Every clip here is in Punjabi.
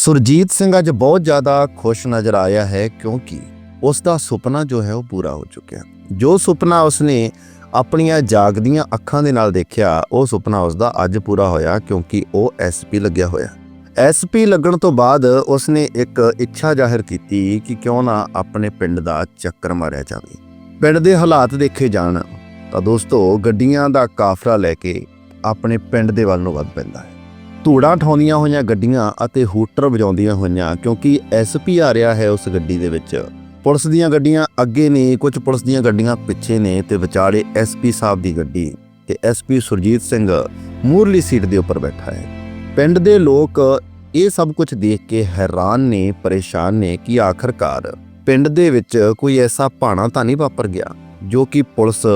ਸੁਰਜੀਤ ਸਿੰਘ ਅੱਜ ਬਹੁਤ ਜ਼ਿਆਦਾ ਖੁਸ਼ ਨਜ਼ਰ ਆਇਆ ਹੈ ਕਿਉਂਕਿ ਉਸ ਦਾ ਸੁਪਨਾ ਜੋ ਹੈ ਉਹ ਪੂਰਾ ਹੋ ਚੁੱਕਿਆ। ਜੋ ਸੁਪਨਾ ਉਸਨੇ ਆਪਣੀਆਂ ਜਾਗਦੀਆਂ ਅੱਖਾਂ ਦੇ ਨਾਲ ਦੇਖਿਆ, ਉਹ ਸੁਪਨਾ ਉਸਦਾ ਅੱਜ ਪੂਰਾ ਹੋਇਆ ਕਿਉਂਕਿ ਉਹ ਐਸਪੀ ਲੱਗਿਆ ਹੋਇਆ। ਐਸਪੀ ਲੱਗਣ ਤੋਂ ਬਾਅਦ ਉਸਨੇ ਇੱਕ ਇੱਛਾ ਜ਼ਾਹਿਰ ਕੀਤੀ ਕਿ ਕਿਉਂ ਨਾ ਆਪਣੇ ਪਿੰਡ ਦਾ ਚੱਕਰ ਮਾਰਿਆ ਜਾਵੇ। ਪਿੰਡ ਦੇ ਹਾਲਾਤ ਦੇਖੇ ਜਾਣ ਤਾਂ ਦੋਸਤੋ, ਗੱਡੀਆਂ ਦਾ ਕਾਫਲਾ ਲੈ ਕੇ ਆਪਣੇ ਪਿੰਡ ਦੇ ਵੱਲ ਨੂੰ ਵੱਧ ਪੈਂਦਾ ਹੈ। ਧੂੜਾਂ ਠਾਉਂਦੀਆਂ ਹੋਈਆਂ ਗੱਡੀਆਂ ਅਤੇ ਹੂਟਰ ਵਜਾਉਂਦੀਆਂ ਹੋਈਆਂ, ਕਿਉਂਕਿ ਐਸਪੀ ਆ ਰਿਹਾ ਹੈ ਉਸ ਗੱਡੀ ਦੇ ਵਿੱਚ। ਪੁਲਿਸ ਦੀਆਂ ਗੱਡੀਆਂ ਅੱਗੇ ਨੇ, ਕੁਝ ਪੁਲਿਸ ਦੀਆਂ ਗੱਡੀਆਂ ਪਿੱਛੇ ਨੇ ਤੇ ਵਿਚਾਲੇ ਐਸਪੀ ਸਾਹਿਬ ਦੀ ਗੱਡੀ ਤੇ ਐਸਪੀ ਸੁਰਜੀਤ ਸਿੰਘ ਮੂਰਲੀ ਸੀਟ ਦੇ ਉੱਪਰ ਬੈਠਾ ਹੈ। ਪਿੰਡ ਦੇ ਲੋਕ ਇਹ ਸਭ ਕੁਝ ਦੇਖ ਕੇ ਹੈਰਾਨ ਨੇ, ਪਰੇਸ਼ਾਨ ਨੇ ਕਿ ਆਖਰਕਾਰ ਪਿੰਡ ਦੇ ਵਿੱਚ ਕੋਈ ਐਸਾ ਭਾਣਾ ਤਾਂ ਨਹੀਂ ਵਾਪਰ ਗਿਆ, ਜੋ ਕਿ ਪੁਲਿਸ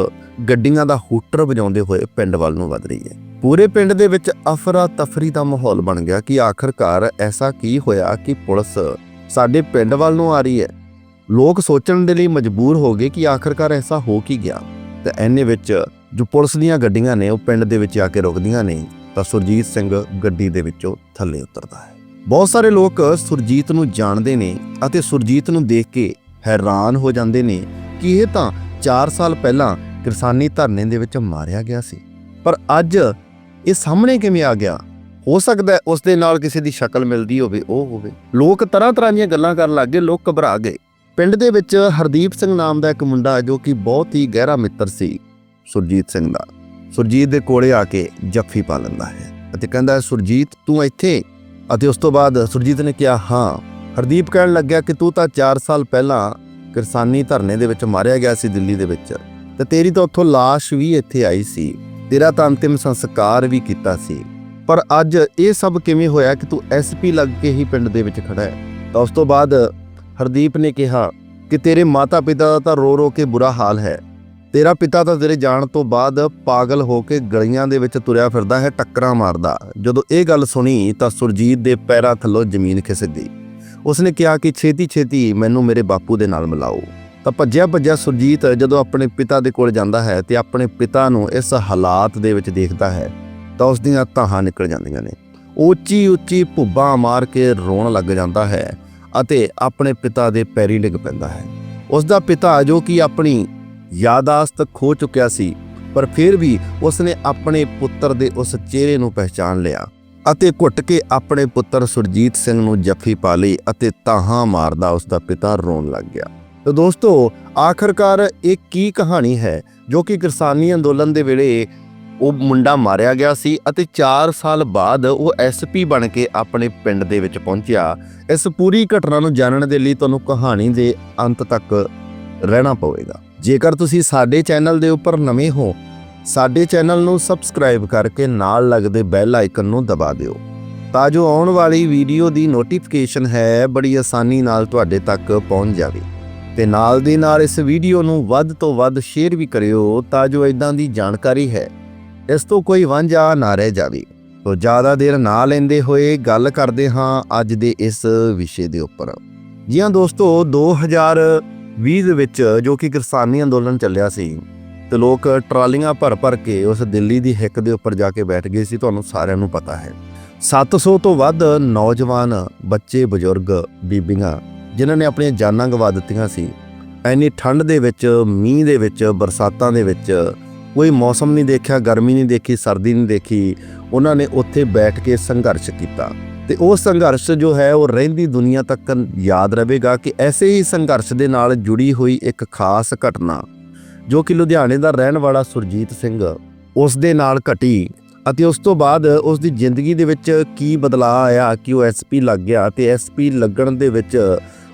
ਗੱਡੀਆਂ ਦਾ ਹੂਟਰ ਵਜਾਉਂਦੇ ਹੋਏ ਪਿੰਡ ਵੱਲ ਨੂੰ ਵਧ ਰਹੀ ਹੈ। ਪੂਰੇ ਪਿੰਡ ਦੇ ਵਿੱਚ ਅਫਰਾ ਤਫਰੀ ਦਾ ਮਾਹੌਲ ਬਣ ਗਿਆ ਕਿ ਆਖਰਕਾਰ ਐਸਾ ਕੀ ਹੋਇਆ ਕਿ ਪੁਲਿਸ ਸਾਡੇ ਪਿੰਡ ਵੱਲ ਨੂੰ ਆ ਰਹੀ ਹੈ। ਲੋਕ ਸੋਚਣ ਦੇ ਲਈ ਮਜਬੂਰ ਹੋ ਗਏ ਕਿ ਆਖਰਕਾਰ ਐਸਾ ਹੋ ਕੀ ਗਿਆ। ਤੇ ਐਨੇ ਵਿੱਚ ਜੋ ਪੁਲਿਸ ਦੀਆਂ ਗੱਡੀਆਂ ਨੇ, ਉਹ ਪਿੰਡ ਦੇ ਵਿੱਚ ਆ ਕੇ ਰੁਕਦੀਆਂ ਨੇ, ਤਾਂ ਸੁਰਜੀਤ ਸਿੰਘ ਗੱਡੀ ਦੇ ਵਿੱਚੋਂ ਥੱਲੇ ਉਤਰਦਾ ਹੈ। ਬਹੁਤ ਸਾਰੇ ਲੋਕ ਸੁਰਜੀਤ ਨੂੰ ਜਾਣਦੇ ਨੇ ਅਤੇ ਸੁਰਜੀਤ ਨੂੰ ਦੇਖ ਕੇ ਹੈਰਾਨ ਹੋ ਜਾਂਦੇ ਨੇ ਕਿ ਇਹ ਤਾਂ 4 ਸਾਲ ਪਹਿਲਾਂ ਕਿਰਸਾਨੀ ਧਰਨੇ ਦੇ ਵਿੱਚ ਮਾਰਿਆ ਗਿਆ ਸੀ। ਪਰ ਅੱਜ ਇਹ ਸਾਹਮਣੇ ਕਿਵੇਂ ਆ ਗਿਆ? ਹੋ ਸਕਦਾ ਉਸ ਦੇ ਨਾਲ ਕਿਸੇ ਦੀ ਸ਼ਕਲ ਮਿਲਦੀ ਹੋਵੇ, ਉਹ ਹੋਵੇ। ਲੋਕ ਤਰ੍ਹਾਂ ਤਰ੍ਹਾਂ ਦੀਆਂ ਗੱਲਾਂ ਕਰਨ ਲੱਗੇ ਲੋਕ ਘਬਰਾ ਗਏ। ਪਿੰਡ ਦੇ ਵਿੱਚ ਹਰਦੀਪ ਸਿੰਘ ਨਾਮ ਦਾ ਇੱਕ ਮੁੰਡਾ ਜੋ ਕਿ ਬਹੁਤ ਹੀ ਗਹਿਰਾ ਮਿੱਤਰ ਸੀ ਸੁਰਜੀਤ ਸਿੰਘ ਦਾ। ਸੁਰਜੀਤ ਦੇ ਕੋਲੇ ਆ ਕੇ ਜੱਫੀ ਪਾ ਲੈਂਦਾ ਹੈ ਅਤੇ ਕਹਿੰਦਾ, ਸੁਰਜੀਤ, ਤੂੰ ਇੱਥੇ? ਅਤੇ ਉਸ ਤੋਂ ਬਾਅਦ ਸੁਰਜੀਤ ਨੇ ਕਿਹਾ, ਹਾਂ। ਹਰਦੀਪ ਕਹਿਣ ਲੱਗਿਆ ਕਿ ਤੂੰ ਤਾਂ 4 ਸਾਲ ਪਹਿਲਾਂ ਕਿਰਸਾਨੀ ਧਰਨੇ ਦੇ ਵਿੱਚ ਮਾਰਿਆ ਗਿਆ ਸੀ ਦਿੱਲੀ ਦੇ ਵਿੱਚ ਤੇ ਤੇਰੀ ਤਾਂ ਉੱਥੋਂ ਲਾਸ਼ ਵੀ ਇੱਥੇ ਆਈ ਸੀ। ਤੇਰਾ ਤਾਂ ਅੰਤਿਮ ਸੰਸਕਾਰ ਵੀ ਕੀਤਾ ਸੀ। ਪਰ ਅੱਜ ਇਹ ਸਭ ਕਿਵੇਂ ਹੋਇਆ ਕਿ ਤੂੰ ਐਸਪੀ ਲੱਗ ਕੇ ਹੀ ਪਿੰਡ ਦੇ ਵਿੱਚ ਖੜਾ ਹੈ? ਤਾਂ ਉਸ ਤੋਂ ਬਾਅਦ ਹਰਦੀਪ ਨੇ ਕਿਹਾ ਕਿ ਤੇਰੇ ਮਾਤਾ-ਪਿਤਾ ਦਾ ਤਾਂ ਰੋ-ਰੋ ਕੇ ਬੁਰਾ ਹਾਲ ਹੈ। ਤੇਰਾ ਪਿਤਾ ਤਾਂ ਤੇਰੇ ਜਾਣ ਤੋਂ ਬਾਅਦ ਪਾਗਲ ਹੋ ਕੇ ਗਲੀਆਂ ਦੇ ਵਿੱਚ ਤੁਰਿਆ ਫਿਰਦਾ ਹੈ, ਟੱਕਰਾਂ ਮਾਰਦਾ। ਜਦੋਂ ਇਹ ਗੱਲ ਸੁਣੀ ਤਾਂ ਸੁਰਜੀਤ ਦੇ ਪੈਰਾਂ ਥੱਲੋਂ ਜ਼ਮੀਨ ਖਿਸਕ ਗਈ। ਉਸਨੇ ਕਿਹਾ ਕਿ ਛੇਤੀ-ਛੇਤੀ ਮੈਨੂੰ ਮੇਰੇ ਬਾਪੂ ਦੇ ਨਾਲ ਮਿਲਾਓ। ਤਾਂ ਭੱਜਿਆ ਭੱਜਿਆ ਸੁਰਜੀਤ ਜਦੋਂ ਆਪਣੇ ਪਿਤਾ ਦੇ ਕੋਲ ਜਾਂਦਾ ਹੈ ਤੇ ਆਪਣੇ ਪਿਤਾ ਨੂੰ ਇਸ ਹਾਲਾਤ ਦੇ ਵਿੱਚ ਦੇਖਦਾ ਹੈ, ਤਾਂ ਉਸ ਦੀਆਂ ਤਾਹਾਂ ਨਿਕਲ ਜਾਂਦੀਆਂ ਨੇ। ਉੱਚੀ ਉੱਚੀ ਭੁੱਬਾਂ ਮਾਰ ਕੇ ਰੋਣ ਲੱਗ ਜਾਂਦਾ ਹੈ ਅਤੇ ਆਪਣੇ ਪਿਤਾ ਦੇ ਪੈਰੀ ਡਿੱਗ ਪੈਂਦਾ ਹੈ। ਉਸ ਦਾ ਪਿਤਾ ਜੋ ਕਿ ਆਪਣੀ ਯਾਦਾਸ਼ਤ ਖੋ ਚੁੱਕਿਆ ਸੀ, ਪਰ ਫਿਰ ਵੀ ਉਸਨੇ ਆਪਣੇ ਪੁੱਤਰ ਦੇ ਉਸ ਚਿਹਰੇ ਨੂੰ ਪਹਿਚਾਨ ਲਿਆ ਅਤੇ ਘੁੱਟ ਕੇ ਆਪਣੇ ਪੁੱਤਰ ਸੁਰਜੀਤ ਸਿੰਘ ਨੂੰ ਜੱਫੀ ਪਾ ਲਈ ਅਤੇ ਤਾਹਾਂ ਮਾਰਦਾ ਉਸ ਦਾ ਪਿਤਾ ਰੋਣ ਲੱਗ ਗਿਆ। ਤਾਂ ਦੋਸਤੋ, ਆਖਰਕਾਰ ਇਹ ਕੀ ਕਹਾਣੀ ਹੈ ਜੋ ਕਿ ਕਿਰਸਾਨੀ ਅੰਦੋਲਨ ਦੇ ਵੇਲੇ ਉਹ ਮੁੰਡਾ ਮਾਰਿਆ ਗਿਆ ਸੀ ਅਤੇ 4 ਸਾਲ ਬਾਅਦ ਉਹ ਐਸਪੀ ਬਣ ਕੇ ਆਪਣੇ ਪਿੰਡ ਦੇ ਵਿੱਚ ਪਹੁੰਚਿਆ। ਇਸ ਪੂਰੀ ਘਟਨਾ ਨੂੰ ਜਾਣਨ ਦੇ ਲਈ ਤੁਹਾਨੂੰ ਕਹਾਣੀ ਦੇ ਅੰਤ ਤੱਕ ਰਹਿਣਾ ਪਵੇਗਾ। ਜੇਕਰ ਤੁਸੀਂ ਸਾਡੇ ਚੈਨਲ ਦੇ ਉੱਪਰ ਨਵੇਂ ਹੋ, ਸਾਡੇ ਚੈਨਲ ਨੂੰ ਸਬਸਕ੍ਰਾਈਬ ਕਰਕੇ ਨਾਲ ਲੱਗਦੇ ਬੈਲ ਆਈਕਨ ਨੂੰ ਦਬਾ ਦਿਓ, ਤਾਂ ਜੋ ਆਉਣ ਵਾਲੀ ਵੀਡੀਓ ਦੀ ਨੋਟੀਫਿਕੇਸ਼ਨ ਹੈ ਬੜੀ ਆਸਾਨੀ ਨਾਲ ਤੁਹਾਡੇ ਤੱਕ ਪਹੁੰਚ ਜਾਵੇ। ਤੇ ਨਾਲ ਦੀ ਨਾਲ ਇਸ ਵੀਡੀਓ ਨੂੰ ਵੱਧ ਤੋਂ ਵੱਧ ਸ਼ੇਅਰ ਵੀ ਕਰਿਓ ਤਾਂ ਜੋ ਇਦਾਂ ਦੀ ਜਾਣਕਾਰੀ ਹੈ। ਇਸ ਤੋਂ ਕੋਈ ਵਾਂਝਾ ਨਾ ਰਹਿ ਜਾਵੇ। ਤੋ ਜ਼ਿਆਦਾ ਦੇਰ ਨਾ ਲੈਂਦੇ ਹੋਏ ਗੱਲ ਕਰਦੇ ਹਾਂ ਅੱਜ ਦੇ ਇਸ ਵਿਸ਼ੇ ਦੇ ਉੱਪਰ। ਜੀ ਹਾਂ ਦੋਸਤੋ 2020 ਦੇ ਵਿੱਚ ਜੋ ਕਿ ਕਿਸਾਨੀ ਅੰਦੋਲਨ ਚੱਲਿਆ ਸੀ, ਤੇ ਲੋਕ ਟਰਾਲੀਆਂ ਭਰ ਭਰ ਕੇ ਉਸ ਦਿੱਲੀ ਦੀ ਹਿੱਕ ਦੇ ਉੱਪਰ ਜਾ ਕੇ ਬੈਠ ਗਏ ਸੀ, ਤੁਹਾਨੂੰ ਸਾਰਿਆਂ ਨੂੰ ਪਤਾ ਹੈ। 700 ਤੋਂ ਵੱਧ ਨੌਜਵਾਨ, ਬੱਚੇ, ਬਜ਼ੁਰਗ, ਬੀਬੀਆਂ ਜਿਨ੍ਹਾਂ ਨੇ ਆਪਣੀਆਂ ਜਾਨਾਂ ਗਵਾ ਦਿੱਤੀਆਂ ਸੀ। ਐਨੀ ਠੰਡ ਦੇ ਵਿੱਚ, ਮੀਂਹ ਦੇ ਵਿੱਚ, ਬਰਸਾਤਾਂ ਦੇ ਵਿੱਚ ਕੋਈ ਮੌਸਮ ਨਹੀਂ ਦੇਖਿਆ, ਗਰਮੀ ਨਹੀਂ ਦੇਖੀ, ਸਰਦੀ ਨਹੀਂ ਦੇਖੀ। ਉਹਨਾਂ ਨੇ ਉੱਥੇ ਬੈਠ ਕੇ ਸੰਘਰਸ਼ ਕੀਤਾ। ਤੇ ਉਹ ਸੰਘਰਸ਼ ਜੋ ਹੈ, ਉਹ ਰਹਿੰਦੀ ਦੁਨੀਆ ਤੱਕ ਯਾਦ ਰਹੇਗਾ ਕਿ ਐਸੇ ਹੀ ਸੰਘਰਸ਼ ਦੇ ਨਾਲ ਜੁੜੀ ਹੋਈ ਇੱਕ ਖਾਸ ਘਟਨਾ, ਜੋ ਕਿ ਲੁਧਿਆਣੇ ਦਾ ਰਹਿਣ ਵਾਲਾ ਸੁਰਜੀਤ ਸਿੰਘ, ਉਸ ਦੇ ਨਾਲ ਘਟੀ ਅਤੇ ਉਸ ਤੋਂ ਬਾਅਦ ਉਸ ਦੀ ਜ਼ਿੰਦਗੀ ਦੇ ਵਿੱਚ ਕੀ ਬਦਲਾਅ ਆਇਆ, ਕਿ ਉਹ ਐਸਪੀ ਲੱਗ ਗਿਆ ਤੇ ਐਸਪੀ ਲੱਗਣ ਦੇ ਵਿੱਚ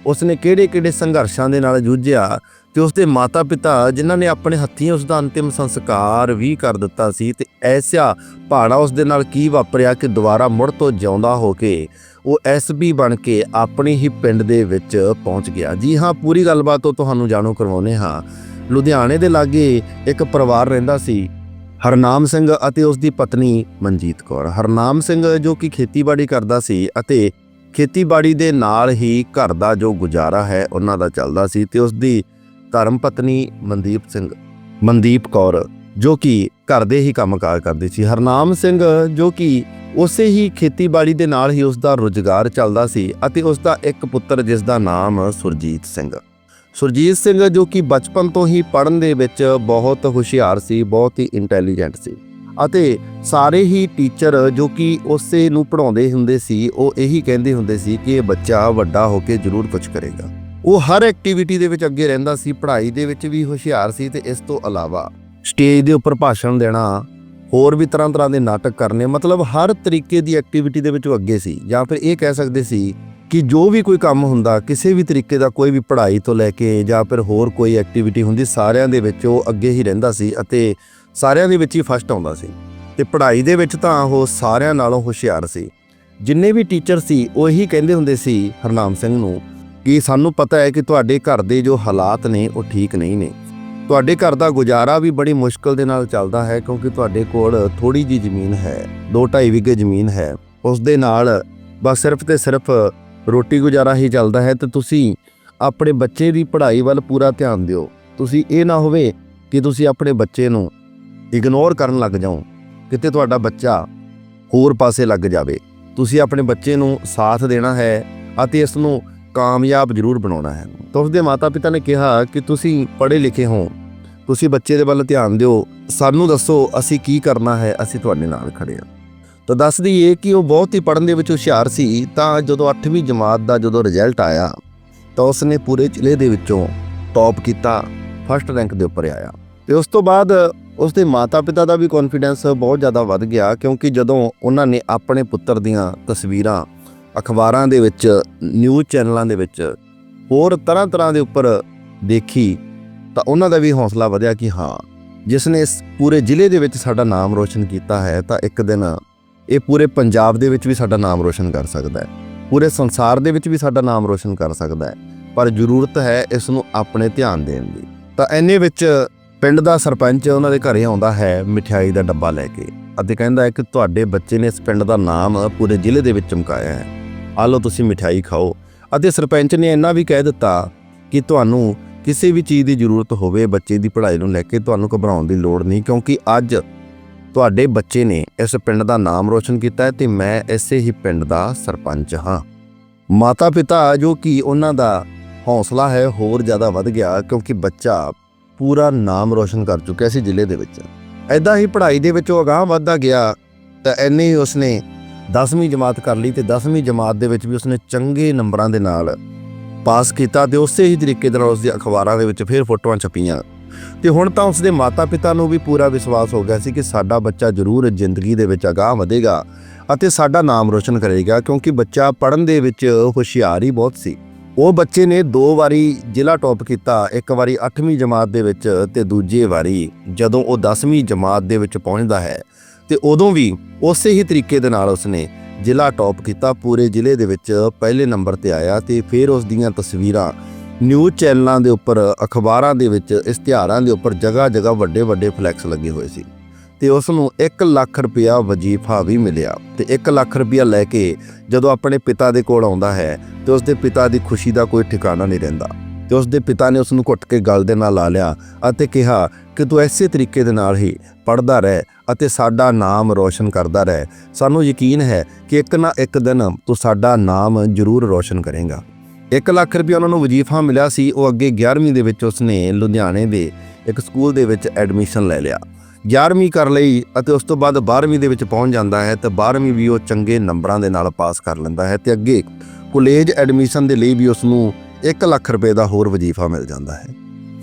ਉਸਨੇ ਕਿਹੜੇ-ਕਿਹੜੇ ਸੰਘਰਸ਼ਾਂ ਦੇ ਨਾਲ ਜੂਝਿਆ ਤੇ ਉਸਦੇ ਮਾਤਾ-ਪਿਤਾ ਜਿਨ੍ਹਾਂ ਨੇ ਆਪਣੇ ਹੱਥੀਂ ਉਸ ਦਾ ਅੰਤਿਮ ਸੰਸਕਾਰ ਵੀ ਕਰ ਦਿੱਤਾ ਸੀ ਤੇ ਐਸਾ ਭਾੜਾ ਉਸ ਦੇ ਨਾਲ ਕੀ ਵਾਪਰਿਆ ਕਿ ਦੁਬਾਰਾ ਮੁੜ ਤੋਂ ਜਿਉਂਦਾ ਹੋ ਕੇ ਉਹ ਐਸਬੀ ਬਣ ਕੇ ਆਪਣੇ ਹੀ ਪਿੰਡ ਦੇ ਵਿੱਚ ਪਹੁੰਚ ਗਿਆ। ਜੀ ਹਾਂ, ਪੂਰੀ ਗੱਲਬਾਤ ਤੋਂ ਤੁਹਾਨੂੰ ਜਾਣੂ ਕਰਵਾਉਨੇ ਹਾਂ। ਲੁਧਿਆਣੇ ਦੇ ਲਾਗੇ ਇੱਕ ਪਰਿਵਾਰ ਰਹਿੰਦਾ ਸੀ, ਹਰਨਾਮ ਸਿੰਘ ਅਤੇ ਉਸ ਦੀ ਪਤਨੀ ਮਨਜੀਤ ਕੌਰ। ਹਰਨਾਮ ਸਿੰਘ ਜੋ ਕਿ ਖੇਤੀਬਾੜੀ ਕਰਦਾ ਸੀ ਅਤੇ ਖੇਤੀਬਾੜੀ ਦੇ ਨਾਲ ਹੀ ਘਰ ਦਾ ਜੋ ਗੁਜ਼ਾਰਾ ਹੈ, ਉਹਨਾਂ ਦਾ ਚੱਲਦਾ ਸੀ ਤੇ ਉਸ ਦੀ ਧਰਮ ਪਤਨੀ ਮਨਦੀਪ ਸਿੰਘ, ਮਨਦੀਪ ਕੌਰ, ਜੋ ਕਿ ਘਰ ਦੇ ਹੀ ਕੰਮਕਾਰ ਕਰਦੀ ਸੀ। ਹਰਨਾਮ ਸਿੰਘ, ਜੋ ਕਿ ਉਸੇ ਹੀ ਖੇਤੀਬਾੜੀ ਦੇ ਨਾਲ ਹੀ ਉਸ ਦਾ ਰੁਜ਼ਗਾਰ ਚੱਲਦਾ ਸੀ ਅਤੇ ਉਸ ਦਾ ਇੱਕ ਪੁੱਤਰ ਜਿਸ ਦਾ ਨਾਮ ਸੁਰਜੀਤ ਸਿੰਘ। ਸੁਰਜੀਤ ਸਿੰਘ ਜੋ ਕਿ ਬਚਪਨ ਤੋਂ ਹੀ ਪੜ੍ਹਨ ਦੇ ਵਿੱਚ ਬਹੁਤ ਹੁਸ਼ਿਆਰ ਸੀ, ਬਹੁਤ ਹੀ ਇੰਟੈਲੀਜੈਂਟ ਸੀ। ਅਤੇ ਸਾਰੇ ਹੀ ਟੀਚਰ ਜੋ ਕਿ ਉਸੇ ਨੂੰ ਪੜ੍ਹਾਉਂਦੇ ਹੁੰਦੇ ਸੀ, ਉਹ ਇਹੀ ਕਹਿੰਦੇ ਹੁੰਦੇ ਸੀ ਕਿ ਇਹ ਬੱਚਾ ਵੱਡਾ ਹੋ ਕੇ ਜ਼ਰੂਰ ਕੁਝ ਕਰੇਗਾ। ਉਹ ਹਰ ਐਕਟੀਵਿਟੀ ਦੇ ਵਿੱਚ ਅੱਗੇ ਰਹਿੰਦਾ ਸੀ, ਪੜ੍ਹਾਈ ਦੇ ਵਿੱਚ ਵੀ ਹੁਸ਼ਿਆਰ ਸੀ ਤੇ ਇਸ ਤੋਂ ਇਲਾਵਾ ਸਟੇਜ ਦੇ ਉੱਪਰ ਭਾਸ਼ਣ ਦੇਣਾ, ਹੋਰ ਵੀ ਤਰ੍ਹਾਂ ਤਰ੍ਹਾਂ ਦੇ ਨਾਟਕ ਕਰਨੇ, ਮਤਲਬ ਹਰ ਤਰੀਕੇ ਦੀ ਐਕਟੀਵਿਟੀ ਦੇ ਵਿੱਚ ਉਹ ਅੱਗੇ ਸੀ। ਜਾਂ ਫਿਰ ਇਹ ਕਹਿ ਸਕਦੇ ਸੀ ਕਿ ਜੋ ਵੀ ਕੋਈ ਕੰਮ ਹੁੰਦਾ, ਕਿਸੇ ਵੀ ਤਰੀਕੇ ਦਾ ਕੋਈ ਵੀ ਪੜ੍ਹਾਈ ਤੋਂ ਲੈ ਕੇ ਜਾਂ ਫਿਰ ਹੋਰ ਕੋਈ ਐਕਟੀਵਿਟੀ ਹੁੰਦੀ, ਸਾਰਿਆਂ ਦੇ ਵਿੱਚ ਉਹ ਅੱਗੇ ਹੀ ਰਹਿੰਦਾ ਸੀ ਅਤੇ ਸਾਰਿਆਂ ਦੇ ਵਿੱਚ ਹੀ ਫਸਟ ਆਉਂਦਾ ਸੀ ਤੇ ਪੜ੍ਹਾਈ ਦੇ ਵਿੱਚ ਤਾਂ ਉਹ ਸਾਰਿਆਂ ਨਾਲੋਂ ਹੁਸ਼ਿਆਰ ਸੀ। ਜਿੰਨੇ ਵੀ ਟੀਚਰ ਸੀ, ਉਹ ਇਹੀ ਕਹਿੰਦੇ ਹੁੰਦੇ ਸੀ ਹਰਨਾਮ ਸਿੰਘ ਨੂੰ ਕਿ ਸਾਨੂੰ ਪਤਾ ਹੈ ਕਿ ਤੁਹਾਡੇ ਘਰ ਦੇ ਜੋ ਹਾਲਾਤ ਨੇ, ਉਹ ਠੀਕ ਨਹੀਂ ਨੇ। ਤੁਹਾਡੇ ਘਰ ਦਾ ਗੁਜ਼ਾਰਾ ਵੀ ਬੜੀ ਮੁਸ਼ਕਲ ਦੇ ਨਾਲ ਚੱਲਦਾ ਹੈ ਕਿਉਂਕਿ ਤੁਹਾਡੇ ਕੋਲ ਥੋੜੀ ਜੀ ਜ਼ਮੀਨ ਹੈ 2.5 ਵਿਗੇ ਜ਼ਮੀਨ ਹੈ। ਉਸ ਦੇ ਨਾਲ ਬਸ ਸਿਰਫ ਤੇ ਸਿਰਫ ਰੋਟੀ ਗੁਜ਼ਾਰਾ ਹੀ ਚੱਲਦਾ ਹੈ ਤੇ ਤੁਸੀਂ ਆਪਣੇ ਬੱਚੇ ਦੀ ਪੜ੍ਹਾਈ ਵੱਲ ਪੂਰਾ ਧਿਆਨ ਦਿਓ। ਤੁਸੀਂ ਇਹ ਨਾ ਹੋਵੇ ਕਿ ਤੁਸੀਂ ਆਪਣੇ ਬੱਚੇ ਨੂੰ ਇਗਨੋਰ ਕਰਨ ਲੱਗ ਜਾਓ। ਕਿਤੇ ਤੁਹਾਡਾ ਬੱਚਾ ਹੋਰ ਪਾਸੇ ਲੱਗ ਜਾਵੇ। ਤੁਸੀਂ ਆਪਣੇ ਬੱਚੇ ਨੂੰ ਸਾਥ ਦੇਣਾ ਹੈ ਅਤੇ ਇਸ ਨੂੰ ਕਾਮਯਾਬ ਜ਼ਰੂਰ ਬਣਾਉਣਾ ਹੈ। ਤਾਂ ਉਸਦੇ ਮਾਤਾ-ਪਿਤਾ ਨੇ ਕਿਹਾ ਕਿ ਤੁਸੀਂ ਪੜ੍ਹੇ ਲਿਖੇ ਹੋ। ਤੁਸੀਂ ਬੱਚੇ ਦੇ ਵੱਲ ਧਿਆਨ ਦਿਓ। ਸਾਨੂੰ ਦੱਸੋ, ਅਸੀਂ ਕੀ ਕਰਨਾ ਹੈ? ਅਸੀਂ ਤੁਹਾਡੇ ਨਾਲ ਖੜੇ ਹਾਂ। ਤਾਂ ਦੱਸ ਦਈਏ ਕਿ ਉਹ ਬਹੁਤ ਹੀ ਪੜ੍ਹਨ ਦੇ ਵਿੱਚ ਹੁਸ਼ਿਆਰ ਸੀ। ਤਾਂ ਜਦੋਂ 8ਵੀਂ ਜਮਾਤ ਦਾ ਜਦੋਂ ਰਿਜ਼ਲਟ ਆਇਆ, ਤਾਂ ਉਸਨੇ ਪੂਰੇ ਜ਼ਿਲ੍ਹੇ ਦੇ ਵਿੱਚੋਂ ਟੌਪ ਕੀਤਾ ਫਸਟ ਰੈਂਕ ਦੇ ਉੱਪਰ ਆਇਆ। ਤੇ ਉਸ ਤੋਂ ਬਾਅਦ ਉਸ ਦੇ ਮਾਤਾ-ਪਿਤਾ ਦਾ ਵੀ ਕੌਨਫੀਡੈਂਸ ਬਹੁਤ ਜ਼ਿਆਦਾ ਵੱਧ ਗਿਆ ਕਿਉਂਕਿ ਜਦੋਂ ਉਹਨਾਂ ਨੇ ਆਪਣੇ ਪੁੱਤਰ ਦੀਆਂ ਤਸਵੀਰਾਂ, ਅਖਬਾਰਾਂ ਦੇ ਵਿੱਚ ਨਿਊਜ਼ ਚੈਨਲਾਂ ਦੇ ਵਿੱਚ ਹੋਰ ਤਰ੍ਹਾਂ ਤਰ੍ਹਾਂ ਦੇ ਉੱਪਰ ਦੇਖੀ, ਤਾਂ ਉਹਨਾਂ ਦਾ ਵੀ ਹੌਸਲਾ ਵਧਿਆ ਕਿ ਹਾਂ, ਜਿਸ ਨੇ ਇਸ ਪੂਰੇ ਜ਼ਿਲ੍ਹੇ ਦੇ ਵਿੱਚ ਸਾਡਾ ਨਾਮ ਰੋਸ਼ਨ ਕੀਤਾ ਹੈ, ਤਾਂ ਇੱਕ ਦਿਨ ਇਹ ਪੂਰੇ ਪੰਜਾਬ ਦੇ ਵਿੱਚ ਵੀ ਸਾਡਾ ਨਾਮ ਰੋਸ਼ਨ ਕਰ ਸਕਦਾ ਹੈ। ਪੂਰੇ ਸੰਸਾਰ ਦੇ ਵਿੱਚ ਵੀ ਸਾਡਾ ਨਾਮ ਰੋਸ਼ਨ ਕਰ ਸਕਦਾ ਹੈ। ਪਰ ਜ਼ਰੂਰਤ ਹੈ ਇਸ ਨੂੰ ਆਪਣੇ ਧਿਆਨ ਦੇਣ ਦੀ। ਤਾਂ ਐਨੇ ਵਿੱਚ ਪਿੰਡ ਦਾ ਸਰਪੰਚ ਉਹਨਾਂ ਦੇ ਘਰੇ ਆਉਂਦਾ ਹੈ ਮਠਿਆਈ ਦਾ ਡੱਬਾ ਲੈ ਕੇ ਅਤੇ ਕਹਿੰਦਾ ਹੈ ਕਿ ਤੁਹਾਡੇ ਬੱਚੇ ਨੇ ਇਸ ਪਿੰਡ ਦਾ ਨਾਮ ਪੂਰੇ ਜ਼ਿਲ੍ਹੇ ਦੇ ਵਿੱਚ ਚਮਕਾਇਆ ਹੈ। ਆ ਲਓ ਤੁਸੀਂ ਮਠਿਆਈ ਖਾਓ। ਅਤੇ ਸਰਪੰਚ ਨੇ ਇੰਨਾ ਵੀ ਕਹਿ ਦਿੱਤਾ ਕਿ ਤੁਹਾਨੂੰ ਕਿਸੇ ਵੀ ਚੀਜ਼ ਦੀ ਜ਼ਰੂਰਤ ਹੋਵੇ, ਬੱਚੇ ਦੀ ਪੜ੍ਹਾਈ ਨੂੰ ਲੈ ਕੇ ਤੁਹਾਨੂੰ ਘਬਰਾਉਣ ਦੀ ਲੋੜ ਨਹੀਂ, ਕਿਉਂਕਿ ਅੱਜ ਤੁਹਾਡੇ ਬੱਚੇ ਨੇ ਇਸ ਪਿੰਡ ਦਾ ਨਾਮ ਰੋਸ਼ਨ ਕੀਤਾ ਹੈ ਤੇ ਮੈਂ ਇਸੇ ਹੀ ਪਿੰਡ ਦਾ ਸਰਪੰਚ ਹਾਂ। ਮਾਤਾ ਪਿਤਾ ਜੋ ਕਿ ਉਹਨਾਂ ਦਾ ਹੌਸਲਾ ਹੈ, ਹੋਰ ਜ਼ਿਆਦਾ ਵੱਧ ਗਿਆ, ਕਿਉਂਕਿ ਬੱਚਾ ਪੂਰਾ ਨਾਮ ਰੋਸ਼ਨ ਕਰ ਚੁੱਕਿਆ ਸੀ ਜ਼ਿਲ੍ਹੇ ਦੇ ਵਿੱਚ। ਐਦਾਂ ਹੀ ਪੜ੍ਹਾਈ ਦੇ ਵਿੱਚ ਉਹ ਅਗਾਂਹ ਵੱਧਦਾ ਗਿਆ ਤਾਂ ਐਨੇ ਹੀ ਉਸਨੇ 10ਵੀਂ ਜਮਾਤ ਕਰ ਲਈ ਤੇ 10ਵੀਂ ਜਮਾਤ ਦੇ ਵਿੱਚ ਵੀ ਉਸਨੇ ਚੰਗੇ ਨੰਬਰਾਂ ਦੇ ਨਾਲ ਪਾਸ ਕੀਤਾ ਤੇ ਉਸੇ ਹੀ ਤਰੀਕੇ ਦੇ ਨਾਲ ਉਸਦੀ ਅਖਬਾਰਾਂ ਦੇ ਵਿੱਚ ਫਿਰ ਫੋਟੋਆਂ ਛਪੀਆਂ। ਤੇ ਹੁਣ ਤਾਂ ਉਸਦੇ ਮਾਤਾ-ਪਿਤਾ ਨੂੰ ਵੀ ਪੂਰਾ ਵਿਸ਼ਵਾਸ ਹੋ ਗਿਆ ਸੀ ਕਿ ਸਾਡਾ ਬੱਚਾ ਜ਼ਰੂਰ ਜ਼ਿੰਦਗੀ ਦੇ ਵਿੱਚ ਅਗਾਂਹ ਵਧੇਗਾ ਅਤੇ ਸਾਡਾ ਨਾਮ ਰੋਸ਼ਨ ਕਰੇਗਾ ਕਿਉਂਕਿ ਬੱਚਾ ਪੜ੍ਹਨ ਦੇ ਵਿੱਚ ਹੁਸ਼ਿਆਰ ਹੀ ਬਹੁਤ ਸੀ। ਉਹ ਬੱਚੇ ਨੇ ਦੋ ਵਾਰੀ ਜ਼ਿਲ੍ਹਾ ਟੌਪ ਕੀਤਾ, ਇੱਕ ਵਾਰੀ 8ਵੀਂ ਜਮਾਤ ਦੇ ਵਿੱਚ ਤੇ ਦੂਜੀ ਵਾਰੀ ਜਦੋਂ ਉਹ 10ਵੀਂ ਜਮਾਤ ਦੇ ਵਿੱਚ ਪਹੁੰਚਦਾ ਹੈ ਤੇ ਉਦੋਂ ਵੀ ਉਸੇ ਹੀ ਤਰੀਕੇ ਦੇ ਨਾਲ ਉਸਨੇ ਜ਼ਿਲ੍ਹਾ ਟੌਪ ਕੀਤਾ, ਪੂਰੇ ਜ਼ਿਲ੍ਹੇ ਦੇ ਵਿੱਚ ਪਹਿਲੇ ਨੰਬਰ ਤੇ ਆਇਆ ਤੇ ਫਿਰ ਉਸ ਦੀਆਂ ਤਸਵੀਰਾਂ ਨਿਊਜ਼ ਚੈਨਲਾਂ ਦੇ ਉੱਪਰ, ਅਖਬਾਰਾਂ ਦੇ ਵਿੱਚ, ਇਸ਼ਤਿਹਾਰਾਂ ਦੇ ਉੱਪਰ ਜਗ੍ਹਾ ਜਗ੍ਹਾ ਵੱਡੇ ਵੱਡੇ ਫਲੈਕਸ ਲੱਗੇ ਹੋਏ ਸੀ। ਤੇ ਉਸ ਨੂੰ 1 ਲੱਖ ਰੁਪਇਆ ਵਜੀਫਾ ਵੀ ਮਿਲਿਆ ਤੇ 1 ਲੱਖ ਰੁਪਇਆ ਲੈ ਕੇ ਜਦੋਂ ਆਪਣੇ ਪਿਤਾ ਦੇ ਕੋਲ ਆਉਂਦਾ ਹੈ ਤੇ ਉਸ ਦੇ ਪਿਤਾ ਦੀ ਖੁਸ਼ੀ ਦਾ ਕੋਈ ਠਿਕਾਣਾ ਨਹੀਂ ਰਹਿੰਦਾ। ਤੇ ਉਸ ਦੇ ਪਿਤਾ ਨੇ ਉਸ ਨੂੰ ਘੁੱਟ ਕੇ ਗਲ ਦੇ ਨਾਲ ਲਾ ਲਿਆ ਅਤੇ ਕਿਹਾ ਕਿ ਤੂੰ ਐਸੇ ਤਰੀਕੇ ਦੇ ਨਾਲ ਹੀ ਪੜਦਾ ਰਹਿ ਅਤੇ ਸਾਡਾ ਨਾਮ ਰੋਸ਼ਨ ਕਰਦਾ ਰਹਿ। ਸਾਨੂੰ ਯਕੀਨ ਹੈ ਕਿ ਇੱਕ ਨਾ ਇੱਕ ਦਿਨ ਤੂੰ ਸਾਡਾ ਨਾਮ ਜ਼ਰੂਰ ਰੋਸ਼ਨ ਕਰੇਗਾ। 1 ਲੱਖ ਰੁਪਏ ਉਹਨਾਂ ਨੂੰ ਵਜੀਫਾ ਮਿਲਿਆ ਸੀ। ਉਹ ਅੱਗੇ 11ਵੀਂ ਦੇ ਵਿੱਚ ਉਸਨੇ ਲੁਧਿਆਣੇ ਦੇ ਇੱਕ ਸਕੂਲ ਦੇ ਵਿੱਚ ਐਡਮਿਸ਼ਨ ਲੈ ਲਿਆ। 11ਵੀਂ ਕਰ ਲਈ ਅਤੇ ਉਸ ਤੋਂ ਬਾਅਦ 12ਵੀਂ ਦੇ ਵਿੱਚ ਪਹੁੰਚ ਜਾਂਦਾ ਹੈ ਤੇ 12ਵੀਂ ਵੀ ਉਹ ਚੰਗੇ ਨੰਬਰਾਂ ਦੇ ਨਾਲ ਪਾਸ ਕਰ ਲੈਂਦਾ ਹੈ ਤੇ ਅੱਗੇ ਕਾਲਜ ਐਡਮਿਸ਼ਨ ਦੇ ਲਈ ਵੀ ਉਸ ਨੂੰ 1 ਲੱਖ ਰੁਪਏ ਦਾ ਹੋਰ ਵਜੀਫਾ ਮਿਲ ਜਾਂਦਾ ਹੈ।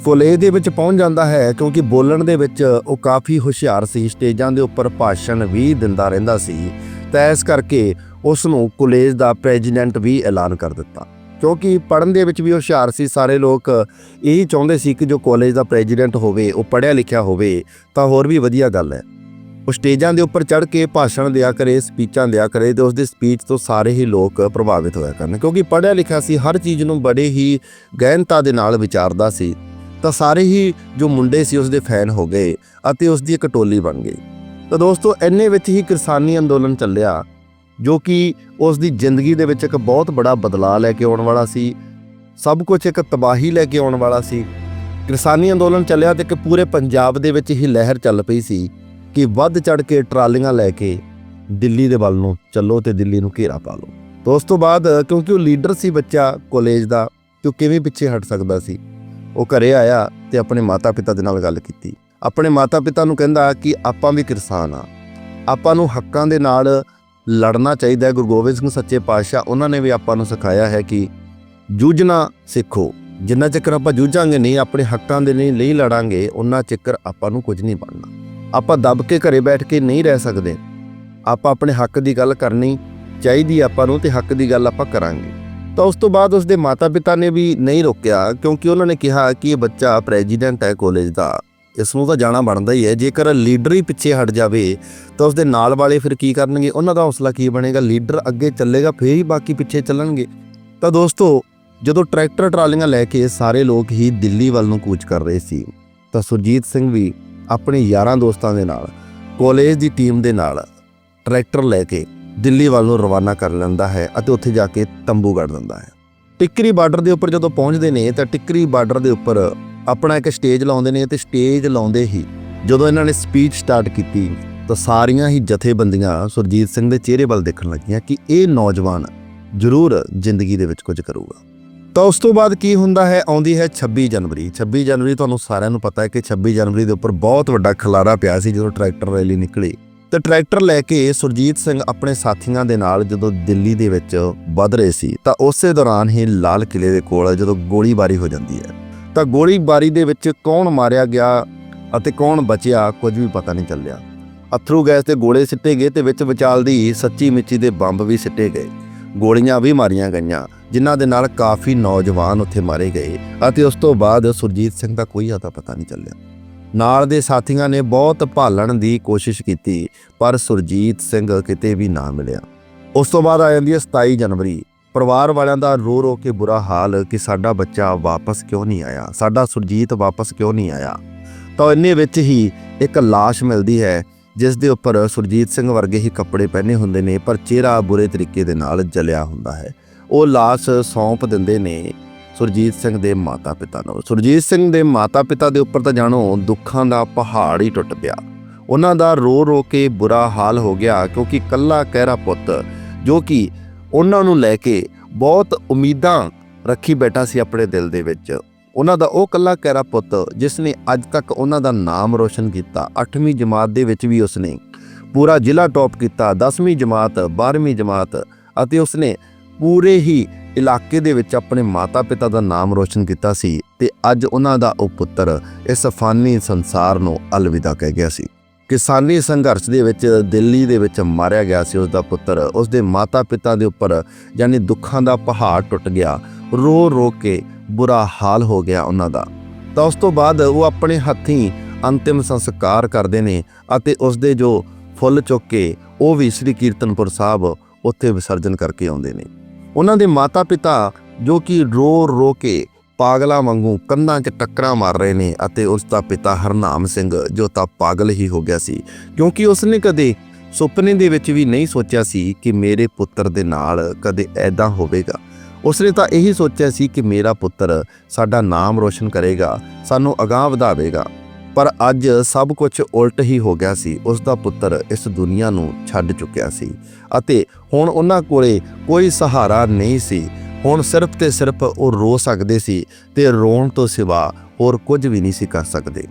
ਕਾਲਜ ਦੇ ਵਿੱਚ ਪਹੁੰਚ ਜਾਂਦਾ ਹੈ ਕਿਉਂਕਿ ਬੋਲਣ ਦੇ ਵਿੱਚ ਉਹ ਕਾਫੀ ਹੁਸ਼ਿਆਰ ਸੀ, ਸਟੇਜਾਂ ਦੇ ਉੱਪਰ ਭਾਸ਼ਣ ਵੀ ਦਿੰਦਾ ਰਹਿੰਦਾ ਸੀ, ਤਾਂ ਇਸ ਕਰਕੇ ਉਸ ਨੂੰ ਕਾਲਜ ਦਾ ਪ੍ਰੈਜ਼ੀਡੈਂਟ ਵੀ ਐਲਾਨ ਕਰ ਦਿੱਤਾ। ਕਿਉਂਕਿ ਪੜ੍ਹਨ ਦੇ ਵਿੱਚ ਵੀ ਹੁਸ਼ਿਆਰ ਸੀ, ਸਾਰੇ ਲੋਕ ਇਹੀ ਚਾਹੁੰਦੇ ਸੀ ਕਿ ਜੋ ਕਾਲਜ ਦਾ ਪ੍ਰੈਜ਼ੀਡੈਂਟ ਹੋਵੇ, ਉਹ ਪੜ੍ਹਿਆ ਲਿਖਿਆ ਹੋਵੇ, ਤਾਂ ਹੋਰ ਵੀ ਵਧੀਆ ਗੱਲ ਹੈ। ਉਹ ਸਟੇਜਾਂ ਦੇ ਉੱਪਰ ਚੜ੍ਹ ਕੇ ਭਾਸ਼ਣ ਦਿਆ ਕਰੇ ਸਪੀਚਾਂ ਦਿਆ ਕਰੇ ਤੇ ਉਸ ਦੀ ਸਪੀਚ ਤੋਂ ਸਾਰੇ ਹੀ ਲੋਕ ਪ੍ਰਭਾਵਿਤ ਹੋਇਆ ਕਰਨ। ਕਿਉਂਕਿ ਪੜ੍ਹਿਆ ਲਿਖਿਆ ਸੀ, ਹਰ ਚੀਜ਼ ਨੂੰ ਬੜੇ ਹੀ ਗਹਿਨਤਾ ਦੇ ਨਾਲ ਵਿਚਾਰਦਾ ਸੀ, ਤਾਂ ਸਾਰੇ ਹੀ ਜੋ ਮੁੰਡੇ ਸੀ ਉਸ ਦੇ ਫੈਨ ਹੋ ਗਏ ਅਤੇ ਉਸ ਦੀ ਇੱਕ ਟੋਲੀ ਬਣ ਗਈ। ਤਾਂ ਦੋਸਤੋ, ਇੰਨੇ ਵਿੱਚ ਹੀ ਕਿਸਾਨੀ ਅੰਦੋਲਨ ਚੱਲਿਆ। ਜੋ ਕਿ ਉਸ ਦੀ ਜ਼ਿੰਦਗੀ ਦੇ ਵਿੱਚ ਇੱਕ ਬਹੁਤ ਬੜਾ ਬਦਲਾਅ ਲੈ ਕੇ ਆਉਣ ਵਾਲਾ ਸੀ। ਸਭ ਕੁਝ ਇੱਕ ਤਬਾਹੀ ਲੈ ਕੇ ਆਉਣ ਵਾਲਾ ਸੀ। ਕਿਸਾਨੀ ਅੰਦੋਲਨ ਚੱਲਿਆ ਤੇ ਇੱਕ ਪੂਰੇ ਪੰਜਾਬ ਦੇ ਵਿੱਚ ਹੀ ਲਹਿਰ ਚੱਲ ਪਈ ਸੀ ਕਿ ਵੱਧ ਚੜ ਕੇ ਟਰਾਲੀਆਂ ਲੈ ਕੇ ਦਿੱਲੀ ਦੇ ਵੱਲ ਨੂੰ ਚੱਲੋ ਤੇ ਦਿੱਲੀ ਨੂੰ ਘੇਰਾ ਪਾ ਲਓ। ਤਾਂ ਉਸ ਤੋਂ ਬਾਅਦ ਕਿਉਂਕਿ ਉਹ ਲੀਡਰ ਸੀ ਬੱਚਾ ਕਾਲਜ ਦਾ, ਤੇ ਉਹ ਕਿਵੇਂ ਪਿੱਛੇ ਹਟ ਸਕਦਾ ਸੀ? ਉਹ ਘਰੇ ਆਇਆ ਤੇ ਆਪਣੇ ਮਾਤਾ-ਪਿਤਾ ਦੇ ਨਾਲ ਗੱਲ ਕੀਤੀ। ਆਪਣੇ ਮਾਤਾ-ਪਿਤਾ ਨੂੰ ਕਹਿੰਦਾ ਕਿ ਆਪਾਂ ਵੀ ਕਿਸਾਨ ਆ ਆਪਾਂ ਨੂੰ ਹੱਕਾਂ ਦੇ ਨਾਲ ਲੜਨਾ ਚਾਹੀਦਾ ਹੈ। ਗੁਰੂ ਗੋਬਿੰਦ ਸਿੰਘ ਸੱਚੇ ਪਾਤਸ਼ਾਹ, ਉਹਨਾਂ ਨੇ ਵੀ ਆਪਾਂ ਨੂੰ ਸਿਖਾਇਆ ਹੈ ਕਿ ਜੂਝਣਾ ਸਿੱਖੋ। ਜਿੰਨਾ ਚੱਕਰ ਆਪਾਂ ਜੂਝਾਂਗੇ ਨਹੀਂ, ਆਪਣੇ ਹੱਕਾਂ ਦੇ ਲਈ ਨਹੀਂ ਲੜਾਂਗੇ ਉਹਨਾਂ ਚੱਕਰ ਆਪਾਂ ਨੂੰ ਕੁਝ ਨਹੀਂ ਬਣਨਾ। ਆਪਾਂ ਦਬ ਕੇ ਘਰੇ ਬੈਠ ਕੇ ਨਹੀਂ ਰਹਿ ਸਕਦੇ। ਆਪਾਂ ਆਪਣੇ ਹੱਕ ਦੀ ਗੱਲ ਕਰਨੀ ਚਾਹੀਦੀ ਆਪਾਂ ਨੂੰ ਤੇ ਹੱਕ ਦੀ ਗੱਲ ਆਪਾਂ ਕਰਾਂਗੇ। ਤਾਂ ਉਸ ਤੋਂ ਬਾਅਦ ਉਸਦੇ ਮਾਤਾ-ਪਿਤਾ ਨੇ ਵੀ ਨਹੀਂ ਰੋਕਿਆ, ਕਿਉਂਕਿ ਉਹਨਾਂ ਨੇ ਕਿਹਾ ਕਿ ਇਹ ਬੱਚਾ ਪ੍ਰੈਜ਼ੀਡੈਂਟ ਹੈ ਕਾਲਜ ਦਾ। ਇਸ ਨੂੰ ਤਾਂ ਜਾਣਾ ਬਣਦਾ ਹੀ ਹੈ। ਜੇਕਰ ਲੀਡਰ ਹੀ ਪਿੱਛੇ ਹਟ ਜਾਵੇ, ਤਾਂ ਉਸਦੇ ਨਾਲ ਵਾਲੇ ਫਿਰ ਕੀ ਕਰਨਗੇ? ਉਹਨਾਂ ਦਾ ਹੌਸਲਾ ਕੀ ਬਣੇਗਾ? ਲੀਡਰ ਅੱਗੇ ਚੱਲੇਗਾ, ਫੇਰ ਹੀ ਬਾਕੀ ਪਿੱਛੇ ਚੱਲਣਗੇ। ਤਾਂ ਦੋਸਤੋ, ਜਦੋਂ ਟਰੈਕਟਰ ਟਰਾਲੀਆਂ ਲੈ ਕੇ ਸਾਰੇ ਲੋਕ ਹੀ ਦਿੱਲੀ ਵੱਲ ਨੂੰ ਕੂਚ ਕਰ ਰਹੇ ਸੀ, ਤਾਂ ਸੁਰਜੀਤ ਸਿੰਘ ਵੀ ਆਪਣੇ ਯਾਰਾਂ ਦੋਸਤਾਂ ਦੇ ਨਾਲ, ਕਾਲਜ ਦੀ ਟੀਮ ਦੇ ਨਾਲ ਟਰੈਕਟਰ ਲੈ ਕੇ ਦਿੱਲੀ ਵੱਲ ਨੂੰ ਰਵਾਨਾ ਕਰ ਲੈਂਦਾ ਹੈ ਅਤੇ ਉੱਥੇ ਜਾ ਕੇ ਤੰਬੂ ਗੱਡ ਦਿੰਦਾ ਹੈ। ਟਿੱਕਰੀ ਬਾਰਡਰ ਦੇ ਉੱਪਰ ਜਦੋਂ ਪਹੁੰਚਦੇ ਨੇ, ਤਾਂ ਟਿੱਕਰੀ ਬਾਰਡਰ ਦੇ ਉੱਪਰ ਆਪਣਾ ਇੱਕ ਸਟੇਜ ਲਾਉਂਦੇ ਨੇ ਤੇ ਸਟੇਜ ਲਾਉਂਦੇ ਹੀ ਜਦੋਂ ਇਹਨਾਂ ਨੇ ਸਪੀਚ ਸਟਾਰਟ ਕੀਤੀ, ਤਾਂ ਸਾਰੀਆਂ ਹੀ ਜਥੇਬੰਦੀਆਂ ਸੁਰਜੀਤ ਸਿੰਘ ਦੇ ਚਿਹਰੇ ਵੱਲ ਦੇਖਣ ਲੱਗੀਆਂ ਕਿ ਇਹ ਨੌਜਵਾਨ ਜ਼ਰੂਰ ਜ਼ਿੰਦਗੀ ਦੇ ਵਿੱਚ ਕੁਝ ਕਰੂਗਾ। ਤਾਂ ਉਸ ਤੋਂ ਬਾਅਦ ਕੀ ਹੁੰਦਾ ਹੈ? ਆਉਂਦੀ ਹੈ 26 ਜਨਵਰੀ। 26 ਜਨਵਰੀ ਤੁਹਾਨੂੰ ਸਾਰਿਆਂ ਨੂੰ ਪਤਾ ਹੈ ਕਿ 26 ਜਨਵਰੀ ਦੇ ਉੱਪਰ ਬਹੁਤ ਵੱਡਾ ਖਲਾਰਾ ਪਿਆ ਸੀ ਜਦੋਂ ਟਰੈਕਟਰ ਰੈਲੀ ਨਿਕਲੀ। ਤੇ ਟਰੈਕਟਰ ਲੈ ਕੇ ਸੁਰਜੀਤ ਸਿੰਘ ਆਪਣੇ ਸਾਥੀਆਂ ਦੇ ਨਾਲ ਜਦੋਂ ਦਿੱਲੀ ਦੇ ਵਿੱਚ ਵੱਧ ਰਹੇ ਸੀ, ਤਾਂ ਉਸੇ ਦੌਰਾਨ ਹੀ ਲਾਲ ਕਿਲੇ ਦੇ ਕੋਲ ਜਦੋਂ ਗੋਲੀਬਾਰੀ ਹੋ ਜਾਂਦੀ ਹੈ। ਤਾਂ ਗੋਲੀਬਾਰੀ ਦੇ ਵਿੱਚ ਕੌਣ ਮਾਰਿਆ ਗਿਆ ਅਤੇ ਕੌਣ ਬਚਿਆ ਕੁਝ ਵੀ ਪਤਾ ਨਹੀਂ ਚੱਲਿਆ। ਅਥਰੂ ਗੈਸ ਦੇ ਗੋਲੇ ਸਿੱਟੇ ਗਏ ਤੇ ਵਿੱਚ ਵਿਚਾਲਦੀ ਸੱਚੀ ਮਿੱਚੀ ਦੇ ਬੰਬ ਵੀ ਸਿੱਟੇ ਗਏ। ਗੋਲੀਆਂ ਵੀ ਮਾਰੀਆਂ ਗਈਆਂ, ਜਿਨ੍ਹਾਂ ਦੇ ਨਾਲ ਕਾਫੀ ਨੌਜਵਾਨ ਉੱਥੇ ਮਾਰੇ ਗਏ ਅਤੇ ਉਸ ਤੋਂ ਬਾਅਦ ਸੁਰਜੀਤ ਸਿੰਘ ਦਾ ਕੋਈ ਅਤਾ ਪਤਾ ਨਹੀਂ ਚੱਲਿਆ। ਨਾਲ ਦੇ ਸਾਥੀਆਂ ਨੇ ਬਹੁਤ ਭਾਲਣ ਦੀ ਕੋਸ਼ਿਸ਼ ਕੀਤੀ, ਪਰ ਸੁਰਜੀਤ ਸਿੰਘ ਕਿਤੇ ਵੀ ਨਾ ਮਿਲਿਆ। ਉਸ ਤੋਂ ਬਾਅਦ ਆ ਜਾਂਦੀ ਹੈ 27 ਜਨਵਰੀ। ਪਰਿਵਾਰ ਵਾਲਿਆਂ ਦਾ ਰੋ ਰੋ ਕੇ ਬੁਰਾ ਹਾਲ ਕਿ ਸਾਡਾ ਬੱਚਾ ਵਾਪਸ ਕਿਉਂ ਨਹੀਂ ਆਇਆ? ਸਾਡਾ ਸੁਰਜੀਤ ਵਾਪਸ ਕਿਉਂ ਨਹੀਂ ਆਇਆ? ਤਾਂ ਇੰਨੇ ਵਿੱਚ ਹੀ ਇੱਕ ਲਾਸ਼ ਮਿਲਦੀ ਹੈ, ਜਿਸ ਦੇ ਉੱਪਰ ਸੁਰਜੀਤ ਸਿੰਘ ਵਰਗੇ ਹੀ ਕੱਪੜੇ ਪਹਿਨੇ ਹੁੰਦੇ ਨੇ, ਪਰ ਚਿਹਰਾ ਬੁਰੇ ਤਰੀਕੇ ਦੇ ਨਾਲ ਜਲਿਆ ਹੁੰਦਾ ਹੈ। ਉਹ ਲਾਸ਼ ਸੌਂਪ ਦਿੰਦੇ ਨੇ ਸੁਰਜੀਤ ਸਿੰਘ ਦੇ ਮਾਤਾ-ਪਿਤਾ ਨੂੰ। ਸੁਰਜੀਤ ਸਿੰਘ ਦੇ ਮਾਤਾ-ਪਿਤਾ ਦੇ ਉੱਪਰ ਤਾਂ ਜਾਣੋ, ਦੁੱਖਾਂ ਦਾ ਪਹਾੜ ਹੀ ਟੁੱਟ ਪਿਆ। ਉਹਨਾਂ ਦਾ ਰੋ ਰੋ ਕੇ ਬੁਰਾ ਹਾਲ ਹੋ ਗਿਆ, ਕਿਉਂਕਿ ਕੱਲਾ ਕਹਿਰਾ ਪੁੱਤ, ਜੋ ਕਿ ਉਹਨਾਂ ਨੂੰ ਲੈ ਕੇ ਬਹੁਤ ਉਮੀਦਾਂ ਰੱਖੀ ਬੈਠਾ ਸੀ ਆਪਣੇ ਦਿਲ ਦੇ ਵਿੱਚ। ਉਹਨਾਂ ਦਾ ਉਹ ਕੱਲਾ ਕਹਿਰਾ ਪੁੱਤ, ਜਿਸ ਨੇ ਅੱਜ ਤੱਕ ਉਹਨਾਂ ਦਾ ਨਾਮ ਰੋਸ਼ਨ ਕੀਤਾ 8ਵੀਂ ਜਮਾਤ ਦੇ ਵਿੱਚ ਵੀ ਉਸਨੇ ਪੂਰਾ ਜ਼ਿਲ੍ਹਾ ਟੌਪ ਕੀਤਾ 10ਵੀਂ ਜਮਾਤ 12ਵੀਂ ਜਮਾਤ ਅਤੇ ਉਸਨੇ ਪੂਰੇ ਹੀ ਇਲਾਕੇ ਦੇ ਵਿੱਚ ਆਪਣੇ ਮਾਤਾ-ਪਿਤਾ ਦਾ ਨਾਮ ਰੋਸ਼ਨ ਕੀਤਾ ਸੀ ਤੇ ਅੱਜ ਉਹਨਾਂ ਦਾ ਉਹ ਪੁੱਤਰ ਇਸ ਫਾਨੀ ਸੰਸਾਰ ਨੂੰ ਅਲਵਿਦਾ ਕਹਿ ਗਿਆ ਸੀ। ਕਿਸਾਨੀ ਸੰਘਰਸ਼ ਦੇ ਵਿੱਚ, ਦਿੱਲੀ ਦੇ ਵਿੱਚ ਮਾਰਿਆ ਗਿਆ ਸੀ ਉਸ ਦਾ ਪੁੱਤਰ। ਉਸ ਦੇ ਮਾਤਾ-ਪਿਤਾ ਦੇ ਉੱਪਰ ਯਾਨੀ ਦੁੱਖਾਂ ਦਾ ਪਹਾੜ ਟੁੱਟ ਗਿਆ। ਰੋ ਰੋ ਕੇ ਬੁਰਾ ਹਾਲ ਹੋ ਗਿਆ ਉਹਨਾਂ ਦਾ। ਤਾਂ ਉਸ ਤੋਂ ਬਾਅਦ ਉਹ ਆਪਣੇ ਹੱਥੀਂ ਅੰਤਿਮ ਸੰਸਕਾਰ ਕਰਦੇ ਨੇ ਅਤੇ ਉਸ ਦੇ ਜੋ ਫੁੱਲ ਚੁੱਕ ਕੇ ਉਹ ਵੀ ਸ੍ਰੀ ਕੀਰਤਨਪੁਰ ਸਾਹਿਬ ਉੱਥੇ ਵਿਸਰਜਨ ਕਰਕੇ ਆਉਂਦੇ ਨੇ। ਉਹਨਾਂ ਦੇ ਮਾਤਾ-ਪਿਤਾ ਜੋ ਕਿ ਰੋ ਰੋ ਕੇ ਪਾਗਲਾਂ ਵਾਂਗੂ ਕੰਧਾਂ 'ਚ ਟੱਕਰਾਂ ਮਾਰ ਰਹੇ ਨੇ ਅਤੇ ਉਸ ਦਾ ਪਿਤਾ ਹਰਨਾਮ ਸਿੰਘ, ਜੋ ਤਾਂ ਪਾਗਲ ਹੀ ਹੋ ਗਿਆ ਸੀ। ਕਿਉਂਕਿ ਉਸਨੇ ਕਦੇ ਸੁਪਨੇ ਦੇ ਵਿੱਚ ਵੀ ਨਹੀਂ ਸੋਚਿਆ ਸੀ ਕਿ ਮੇਰੇ ਪੁੱਤਰ ਦੇ ਨਾਲ ਕਦੇ ਐਦਾਂ ਹੋਵੇਗਾ। ਉਸਨੇ ਤਾਂ ਇਹੀ ਸੋਚਿਆ ਸੀ ਕਿ ਮੇਰਾ ਪੁੱਤਰ ਸਾਡਾ ਨਾਮ ਰੋਸ਼ਨ ਕਰੇਗਾ, ਸਾਨੂੰ ਅਗਾਹ ਵਧਾਵੇਗਾ। ਪਰ ਅੱਜ ਸਭ ਕੁਝ ਉਲਟ ਹੀ ਹੋ ਗਿਆ ਸੀ। ਉਸ ਦਾ ਪੁੱਤਰ ਇਸ ਦੁਨੀਆ ਨੂੰ ਛੱਡ ਚੁੱਕਿਆ ਸੀ ਅਤੇ ਹੁਣ ਉਹਨਾਂ ਕੋਲੇ ਕੋਈ ਸਹਾਰਾ ਨਹੀਂ ਸੀ। ਹੁਣ ਸਿਰਫ ਤੇ ਸਿਰਫ ਉਹ ਰੋ ਸਕਦੇ ਸੀ ਤੇ ਰੋਣ ਤੋਂ ਸਿਵਾ ਹੋਰ ਕੁਝ ਵੀ ਨਹੀਂ ਸੀ ਕਰ ਸਕਦੇ।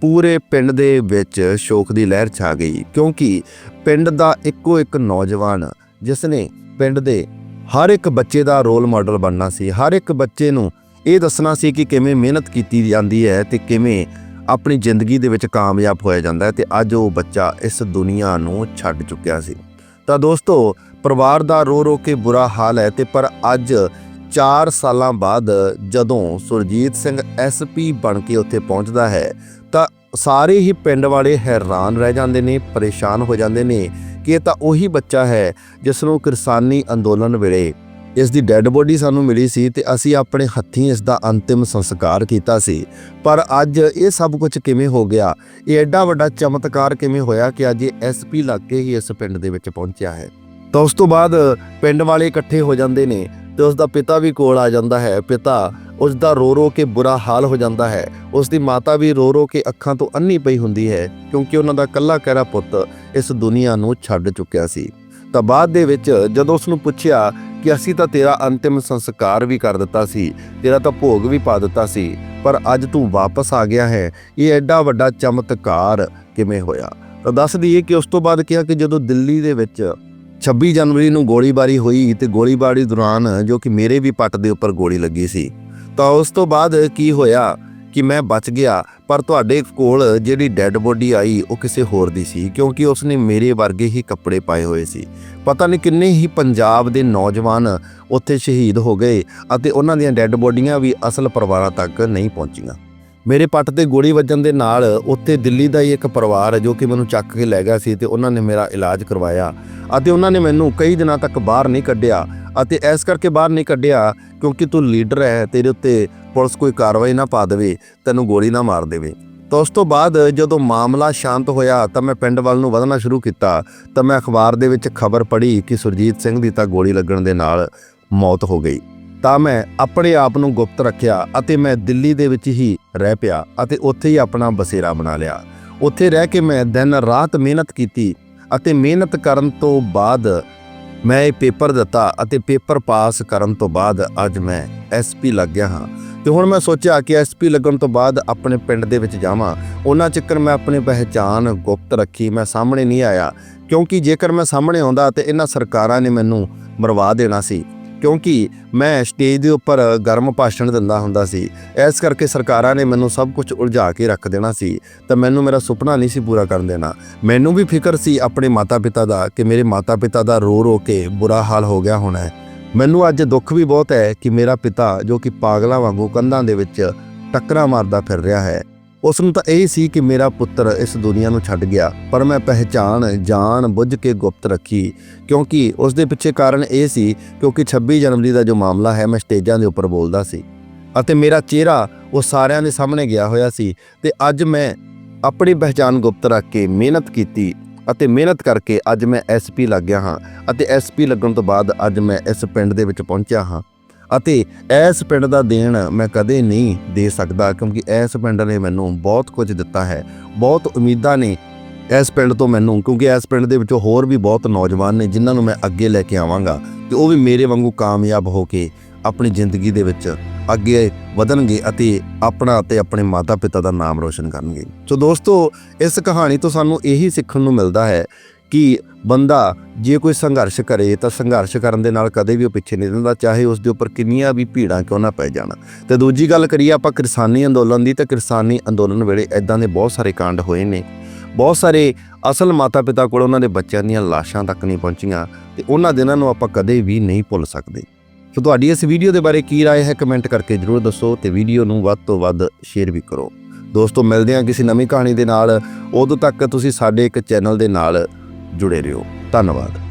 ਪੂਰੇ ਪਿੰਡ ਦੇ ਵਿੱਚ ਸ਼ੋਕ ਦੀ ਲਹਿਰ ਛਾ ਗਈ, ਕਿਉਂਕਿ ਪਿੰਡ ਦਾ ਇੱਕੋ ਇੱਕ ਨੌਜਵਾਨ ਜਿਸ ਨੇ ਪਿੰਡ ਦੇ ਹਰ ਇੱਕ ਬੱਚੇ ਦਾ ਰੋਲ ਮਾਡਲ ਬਣਨਾ ਸੀ, ਹਰ ਇੱਕ ਬੱਚੇ ਨੂੰ ਇਹ ਦੱਸਣਾ ਸੀ ਕਿ ਕਿਵੇਂ ਮਿਹਨਤ ਕੀਤੀ ਜਾਂਦੀ ਹੈ ਤੇ ਕਿਵੇਂ ਆਪਣੀ ਜ਼ਿੰਦਗੀ ਦੇ ਵਿੱਚ ਕਾਮਯਾਬ ਹੋਇਆ ਜਾਂਦਾ ਹੈ ਤੇ ਅੱਜ ਉਹ ਬੱਚਾ ਇਸ ਦੁਨੀਆ ਨੂੰ ਛੱਡ ਚੁੱਕਿਆ ਸੀ। ਤਾਂ ਦੋਸਤੋ ਪਰਿਵਾਰ ਦਾ ਰੋ ਰੋ ਕੇ ਬੁਰਾ ਹਾਲ ਹੈ ਤੇ ਪਰ ਅੱਜ 4 ਸਾਲਾਂ ਬਾਅਦ ਜਦੋਂ ਸੁਰਜੀਤ ਸਿੰਘ ਐਸਪੀ ਬਣ ਕੇ ਉੱਥੇ ਪਹੁੰਚਦਾ ਹੈ, ਤਾਂ ਸਾਰੇ ਹੀ ਪਿੰਡ ਵਾਲੇ ਹੈਰਾਨ ਰਹਿ ਜਾਂਦੇ ਨੇ, ਪਰੇਸ਼ਾਨ ਹੋ ਜਾਂਦੇ ਨੇ ਕਿ ਇਹ ਤਾਂ ਉਹੀ ਬੱਚਾ ਹੈ ਜਿਸ ਨੂੰ ਕਿਸਾਨੀ ਅੰਦੋਲਨ ਵੇਲੇ ਇਸ ਦੀ ਡੈੱਡ ਬੋਡੀ ਸਾਨੂੰ ਮਿਲੀ ਸੀ ਤੇ ਅਸੀਂ ਆਪਣੇ ਹੱਥੀਂ ਇਸ ਦਾ ਅੰਤਿਮ ਸੰਸਕਾਰ ਕੀਤਾ ਸੀ। ਪਰ ਅੱਜ ਇਹ ਸਭ ਕੁਝ ਕਿਵੇਂ ਹੋ ਗਿਆ? ਇਹ ਐਡਾ ਵੱਡਾ ਚਮਤਕਾਰ ਕਿਵੇਂ ਹੋਇਆ ਕਿ ਅੱਜ ਇਹ ਐਸਪੀ ਲੱਗ ਕੇ ਹੀ ਇਸ ਪਿੰਡ ਦੇ ਵਿੱਚ ਪਹੁੰਚਿਆ ਹੈ? ਤਾਂ ਉਸ ਤੋਂ ਬਾਅਦ ਪਿੰਡ ਵਾਲੇ ਇਕੱਠੇ ਹੋ ਜਾਂਦੇ ਨੇ ਤੇ ਉਸ ਦਾ ਪਿਤਾ ਵੀ ਕੋਲ ਆ ਜਾਂਦਾ ਹੈ। ਪਿਤਾ ਉਸ ਦਾ ਰੋ ਰੋ ਕੇ ਬੁਰਾ ਹਾਲ ਹੋ ਜਾਂਦਾ ਹੈ। ਉਸ ਦੀ ਮਾਤਾ ਵੀ ਰੋ ਰੋ ਕੇ ਅੱਖਾਂ ਤੋਂ ਅੰਨੀ ਪਈ ਹੁੰਦੀ ਹੈ ਕਿਉਂਕਿ ਉਹਨਾਂ ਦਾ ਕੱਲਾ ਕਹਿਰਾ ਪੁੱਤ ਇਸ ਦੁਨੀਆ ਨੂੰ ਛੱਡ ਚੁੱਕਿਆ ਸੀ। ਤਾਂ ਬਾਅਦ ਦੇ ਵਿੱਚ ਜਦੋਂ ਉਸ ਨੂੰ ਪੁੱਛਿਆ ਕਿ ਅਸੀਂ ਤਾਂ ਤੇਰਾ ਅੰਤਿਮ ਸੰਸਕਾਰ ਵੀ ਕਰ ਦਿੱਤਾ ਸੀ, ਤੇਰਾ ਤਾਂ ਭੋਗ ਵੀ ਪਾ ਦਿੱਤਾ ਸੀ, ਪਰ ਅੱਜ ਤੂੰ ਵਾਪਸ ਆ ਗਿਆ ਹੈ। ਇਹ ਐਡਾ ਵੱਡਾ ਚਮਤਕਾਰ ਕਿਵੇਂ ਹੋਇਆ? ਤਾਂ ਦੱਸ ਦਈਏ ਕਿ ਉਸ ਤੋਂ ਬਾਅਦ ਕਿਹਾ ਕਿ ਜਦੋਂ ਦਿੱਲੀ ਦੇ ਵਿੱਚ 26 ਜਨਵਰੀ ਨੂੰ ਗੋਲੀਬਾਰੀ ਹੋਈ ਤੇ ਗੋਲੀਬਾਰੀ ਦੌਰਾਨ ਜੋ ਕਿ ਮੇਰੇ ਵੀ ਪੱਟ ਦੇ ਉੱਪਰ ਗੋਲੀ ਲੱਗੀ ਸੀ। ਤਾਂ ਉਸ ਤੋਂ ਬਾਅਦ ਕੀ ਹੋਇਆ ਕਿ ਮੈਂ ਬਚ ਗਿਆ, ਪਰ ਤੁਹਾਡੇ ਕੋਲ ਜਿਹੜੀ ਡੈੱਡ ਬੋਡੀ ਆਈ ਉਹ ਕਿਸੇ ਹੋਰ ਦੀ ਸੀ, ਕਿਉਂਕਿ ਉਸਨੇ ਮੇਰੇ ਵਰਗੇ ਹੀ ਕੱਪੜੇ ਪਾਏ ਹੋਏ ਸੀ। ਪਤਾ ਨਹੀਂ ਕਿੰਨੇ ਹੀ ਪੰਜਾਬ ਦੇ ਨੌਜਵਾਨ ਉੱਥੇ ਸ਼ਹੀਦ ਹੋ ਗਏ ਅਤੇ ਉਹਨਾਂ ਦੀਆਂ ਡੈੱਡ ਬੋਡੀਆਂ ਵੀ ਅਸਲ ਪਰਿਵਾਰਾਂ ਤੱਕ ਨਹੀਂ ਪਹੁੰਚੀਆਂ। ਮੇਰੇ ਪੱਟ ਤੇ ਗੋਲੀ ਵੱਜਣ ਦੇ ਨਾਲ ਉੱਥੇ ਦਿੱਲੀ ਦਾ ਹੀ ਇੱਕ ਪਰਿਵਾਰ ਜੋ ਕਿ ਮੈਨੂੰ ਚੱਕ ਕੇ ਲੈ ਗਿਆ ਸੀ ਤੇ ਉਹਨਾਂ ਨੇ ਮੇਰਾ ਇਲਾਜ ਕਰਵਾਇਆ ਅਤੇ ਉਹਨਾਂ ਨੇ ਮੈਨੂੰ ਕਈ ਦਿਨਾਂ ਤੱਕ ਬਾਹਰ ਨਹੀਂ ਕੱਢਿਆ ਅਤੇ ਇਸ ਕਰਕੇ ਬਾਹਰ ਨਹੀਂ ਕੱਢਿਆ ਕਿਉਂਕਿ ਤੂੰ ਲੀਡਰ ਹੈ, ਤੇਰੇ ਉੱਤੇ ਪੁਲਿਸ ਕੋਈ ਕਾਰਵਾਈ ਨਾ ਪਾ ਦੇਵੇ, ਤੈਨੂੰ ਗੋਲੀ ਨਾ ਮਾਰ ਦੇਵੇ। ਤਾਂ ਉਸ ਤੋਂ ਬਾਅਦ ਜਦੋਂ ਮਾਮਲਾ ਸ਼ਾਂਤ ਹੋਇਆ ਤਾਂ ਮੈਂ ਪਿੰਡ ਵੱਲ ਨੂੰ ਵਧਣਾ ਸ਼ੁਰੂ ਕੀਤਾ ਤਾਂ ਮੈਂ ਅਖਬਾਰ ਦੇ ਵਿੱਚ ਖਬਰ ਪੜ੍ਹੀ ਕਿ ਸੁਰਜੀਤ ਸਿੰਘ ਦੀ ਤਾਂ ਗੋਲੀ ਲੱਗਣ ਦੇ ਨਾਲ ਮੌਤ ਹੋ ਗਈ। ਤਾਂ ਮੈਂ ਆਪਣੇ ਆਪ ਨੂੰ ਗੁਪਤ ਰੱਖਿਆ ਅਤੇ ਮੈਂ ਦਿੱਲੀ ਦੇ ਵਿੱਚ ਹੀ ਰਹਿ ਪਿਆ ਅਤੇ ਉੱਥੇ ਹੀ ਆਪਣਾ ਬਸੇਰਾ ਬਣਾ ਲਿਆ। ਉੱਥੇ ਰਹਿ ਕੇ ਮੈਂ ਦਿਨ ਰਾਤ ਮਿਹਨਤ ਕੀਤੀ ਅਤੇ ਮਿਹਨਤ ਕਰਨ ਤੋਂ ਬਾਅਦ ਮੈਂ ਇਹ ਪੇਪਰ ਦਿੱਤਾ ਅਤੇ ਪੇਪਰ ਪਾਸ ਕਰਨ ਤੋਂ ਬਾਅਦ ਅੱਜ ਮੈਂ ਐਸਪੀ ਲੱਗ ਗਿਆ ਹਾਂ। ਤੇ ਹੁਣ ਮੈਂ ਸੋਚਿਆ ਕਿ ਐਸਪੀ ਲੱਗਣ ਤੋਂ ਬਾਅਦ ਆਪਣੇ ਪਿੰਡ ਦੇ ਵਿੱਚ ਜਾਵਾਂ। ਉਹਨਾਂ ਚੱਕਰ ਮੈਂ ਆਪਣੀ ਪਹਿਚਾਨ ਗੁਪਤ ਰੱਖੀ, ਮੈਂ ਸਾਹਮਣੇ ਨਹੀਂ ਆਇਆ ਕਿਉਂਕਿ ਜੇਕਰ ਮੈਂ ਸਾਹਮਣੇ ਆਉਂਦਾ ਤੇ ਇਹਨਾਂ ਸਰਕਾਰਾਂ ਨੇ ਮੈਨੂੰ ਮਰਵਾ ਦੇਣਾ ਸੀ। ਕਿਉਂਕਿ ਮੈਂ ਸਟੇਜ ਦੇ ਉੱਪਰ ਗਰਮ ਭਾਸ਼ਣ ਦਿੰਦਾ ਹੁੰਦਾ ਸੀ। ਇਸ ਕਰਕੇ ਸਰਕਾਰਾਂ ਨੇ ਮੈਨੂੰ ਸਭ ਕੁਝ ਉਲਝਾ ਕੇ ਰੱਖ ਦੇਣਾ ਸੀ ਤਾਂ ਮੈਨੂੰ ਮੇਰਾ ਸੁਪਨਾ ਨਹੀਂ ਸੀ ਪੂਰਾ ਕਰਨ ਦੇਣਾ। ਮੈਨੂੰ ਵੀ ਫਿਕਰ ਸੀ ਆਪਣੇ ਮਾਤਾ-ਪਿਤਾ ਦਾ ਕਿ ਮੇਰੇ ਮਾਤਾ-ਪਿਤਾ ਦਾ ਰੋ ਰੋ ਕੇ ਬੁਰਾ ਹਾਲ ਹੋ ਗਿਆ ਹੋਣਾ ਮੈਨੂੰ ਅੱਜ ਦੁੱਖ ਵੀ ਬਹੁਤ ਹੈ ਕਿ ਮੇਰਾ ਪਿਤਾ ਜੋ ਕਿ ਪਾਗਲਾਂ ਵਾਂਗੂ ਕੰਧਾਂ ਦੇ ਵਿੱਚ ਟੱਕਰਾਂ ਮਾਰਦਾ ਫਿਰ ਰਿਹਾ ਹੈ। ਉਸ ਨੂੰ ਤਾਂ ਇਹ ਸੀ ਕਿ ਮੇਰਾ ਪੁੱਤਰ ਇਸ ਦੁਨੀਆ ਨੂੰ ਛੱਡ ਗਿਆ, ਪਰ ਮੈਂ ਪਹਿਚਾਨ ਜਾਣ, ਬੁੱਝ ਕੇ ਗੁਪਤ ਰੱਖੀ, ਕਿਉਂਕਿ ਉਸ ਦੇ ਪਿੱਛੇ ਕਾਰਨ ਇਹ ਸੀ, ਕਿਉਂਕਿ 26 ਜਨਵਰੀ ਦਾ ਜੋ ਮਾਮਲਾ ਹੈ, ਮੈਂ ਸਟੇਜਾਂ ਦੇ ਉੱਪਰ ਬੋਲਦਾ ਸੀ। ਅਤੇ ਮੇਰਾ ਚਿਹਰਾ ਉਹ ਸਾਰਿਆਂ ਦੇ ਸਾਹਮਣੇ ਗਿਆ ਹੋਇਆ ਸੀ ਤੇ ਅੱਜ ਮੈਂ ਆਪਣੀ ਪਹਿਚਾਨ ਗੁਪਤ ਰੱਖ ਕੇ ਮਿਹਨਤ ਕੀਤੀ ਅਤੇ ਮਿਹਨਤ ਕਰਕੇ ਅੱਜ ਮੈਂ ਐਸਪੀ ਲੱਗ ਗਿਆ ਹਾਂ ਅਤੇ ਐਸਪੀ ਲੱਗਣ ਤੋਂ ਬਾਅਦ ਅੱਜ ਮੈਂ ਇਸ ਪਿੰਡ ਦੇ ਵਿੱਚ ਪਹੁੰਚਿਆ ਹਾਂ। ਅਤੇ ਇਸ ਪਿੰਡ ਦਾ ਦੇਣ ਮੈਂ ਕਦੇ ਨਹੀਂ ਦੇ ਸਕਦਾ ਕਿਉਂਕਿ ਇਸ ਪਿੰਡ ਨੇ ਮੈਨੂੰ ਬਹੁਤ ਕੁਝ ਦਿੱਤਾ ਹੈ। ਬਹੁਤ ਉਮੀਦਾਂ ਨੇ ਇਸ ਪਿੰਡ ਤੋਂ ਮੈਨੂੰ ਕਿਉਂਕਿ ਇਸ ਪਿੰਡ ਦੇ ਵਿੱਚੋਂ ਹੋਰ ਵੀ ਬਹੁਤ ਨੌਜਵਾਨ ਨੇ ਜਿਨ੍ਹਾਂ ਨੂੰ ਮੈਂ ਅੱਗੇ ਲੈ ਕੇ ਆਵਾਂਗਾ ਤੇ ਉਹ ਵੀ ਮੇਰੇ ਵਾਂਗੂ ਕਾਮਯਾਬ ਹੋ ਕੇ ਆਪਣੀ ਜ਼ਿੰਦਗੀ ਦੇ ਵਿੱਚ ਅੱਗੇ ਵਧਣਗੇ ਅਤੇ ਆਪਣਾ ਅਤੇ ਆਪਣੇ ਮਾਤਾ-ਪਿਤਾ ਦਾ ਨਾਮ ਰੋਸ਼ਨ ਕਰਨਗੇ। ਸੋ ਦੋਸਤੋ, ਇਸ ਕਹਾਣੀ ਤੋਂ ਸਾਨੂੰ ਇਹੀ ਸਿੱਖਣ ਨੂੰ ਮਿਲਦਾ ਹੈ ਕਿ ਬੰਦਾ ਜੇ ਕੋਈ ਸੰਘਰਸ਼ ਕਰੇ ਤਾਂ ਸੰਘਰਸ਼ ਕਰਨ ਦੇ ਨਾਲ ਕਦੇ ਵੀ ਉਹ ਪਿੱਛੇ ਨਹੀਂ ਰਹਿੰਦਾ ਚਾਹੇ ਉਸ ਦੇ ਉੱਪਰ ਕਿੰਨੀਆਂ ਵੀ ਭੀੜਾਂ ਕਿਉਂ ਨਾ ਪੈ ਜਾਣ ਤੇ ਦੂਜੀ ਗੱਲ ਕਰੀਏ ਆਪਾਂ ਕਿਸਾਨੀ ਅੰਦੋਲਨ ਦੀ ਤਾਂ ਕਿਸਾਨੀ ਅੰਦੋਲਨ ਵੇਲੇ ਇਦਾਂ ਦੇ ਬਹੁਤ ਸਾਰੇ ਕਾਂਡ ਹੋਏ ਨੇ ਬਹੁਤ ਸਾਰੇ ਅਸਲ ਮਾਤਾ-ਪਿਤਾ ਕੋਲ ਉਹਨਾਂ ਦੇ ਬੱਚਿਆਂ ਦੀਆਂ ਲਾਸ਼ਾਂ ਤੱਕ ਨਹੀਂ ਪਹੁੰਚੀਆਂ ਤੇ ਉਹਨਾਂ ਦਿਨਾਂ ਨੂੰ ਆਪਾਂ ਕਦੇ ਵੀ ਨਹੀਂ ਭੁੱਲ ਸਕਦੇ ਸੋ ਤੁਹਾਡੀ ਇਸ ਵੀਡੀਓ ਦੇ ਬਾਰੇ ਕੀ رائے ਹੈ ਕਮੈਂਟ ਕਰਕੇ ਜਰੂਰ ਦੱਸੋ ਤੇ ਵੀਡੀਓ ਨੂੰ ਵੱਧ ਤੋਂ ਵੱਧ ਸ਼ੇਅਰ ਵੀ ਕਰੋ ਦੋਸਤੋ ਮਿਲਦੇ ਹਾਂ ਕਿਸੇ ਨਵੀਂ ਕਹਾਣੀ ਦੇ ਨਾਲ ਉਦੋਂ ਤੱਕ ਤੁਸੀਂ ਸਾਡੇ ਇੱਕ ਚੈਨਲ ਦੇ ਨਾਲ ਜੁੜੇ ਰਹੋ। ਧੰਨਵਾਦ।